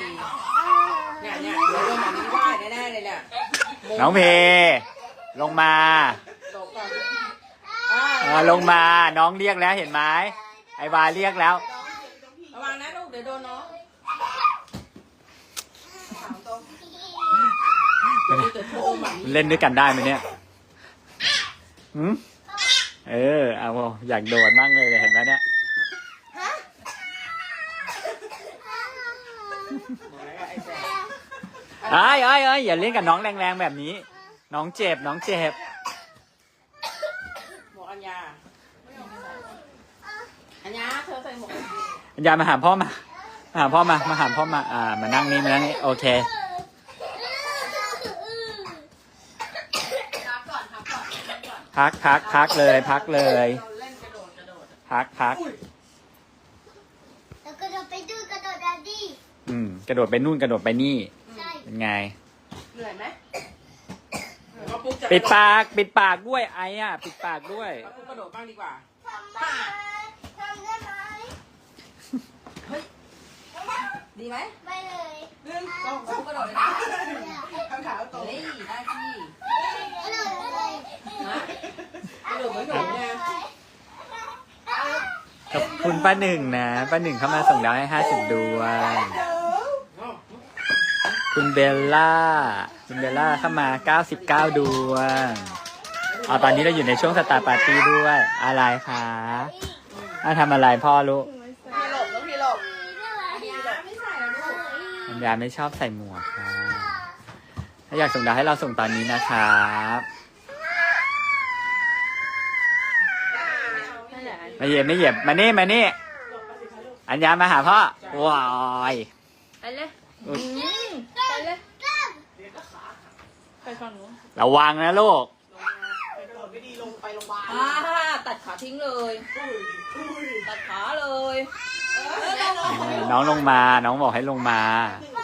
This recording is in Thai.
ทีเนี่ยเนี่ยเดี๋ยวโดนหมามีว่าแน่ๆเลยเนี่ยน้องเพลงมาตกก่อนอ่าเออลงมาน้องเรียกแล้วเห็นไหมไอวาเรียกแล้ว ระวังนะลูกเดี๋ยวโดนน้องถามตรงเดี๋ยวจะโทรหมามีเล่นด้วยกันได้ไหมเนี่ยหืมเออเอาอยากโดดมากเลยเห็นไหมเนี่ย บอกแล้ว ไอ้แซ่ไอ้ไอ้ไอ้ยอย่าเล่นกับน้องแรงๆแบบนี้ น้องเจ็บน้องเจ็บหมวกอัญญาอัญญาเธอใส่หมวกอย่ามาหาพ่อมามาหาพ่อมามาหาพ่อมาอ่ามานั่งนี่มานั่งนี่โอเคพักพักพักเลยพักเลยเล่นกระโดดกระโดดพักพัก แล้วก็จะไปดูกระโดดดันดี้ อืม กระโดดไปนู่นกระโดดไปนี่ ใช่ เป็นไง เหนื่อยไหมเอาปุ๊กจะปิดปาก ปิดปากด้วยไอ้อะปิดปากด้วยเอาปุ๊กกระโดดบ้างดีกว่า ทำได้ทำได้ไหมดีไหมไม่เลยหนึ่งสองปุ๊กกระโดดเลยนะข้างขาตรงเฮ้ยได้ที่กระโดดอะไรนะกระโดดเหมือนหนูไงขอบคุณป้าหนึ่งนะ ป้าหนึ่งเข้ามาส่งดาวให้ห้าสิบดวง คุณเบลล่า คุณเบลล่าเข้ามาเก้าสิบเก้าดวงเอาตอนนี้เราอยู่ในช่วงสตาร์ปาร์ตี้ด้วย อะไรคะอะทำอะไรพ่อลูกพี่หลบแล้วพี่หลบอันนี้ไม่ใส่แล้วลูกปัญญาไม่ชอบใส่หมวกค่ะถ้าอยากส่งดาวให้เราส่งตอนนี้นะครับไม่เหยียบไม่เหยียบมานี่มานี่อัญญามาหาพ่อว้ายไปเลยอุ๊ยไป เลยไปฝั่งนู้นระวังนะลูกอ่าตัดขาทิ้งเลย ตัดขาเลย น้องลงมา น้องบอกให้ลงมาไป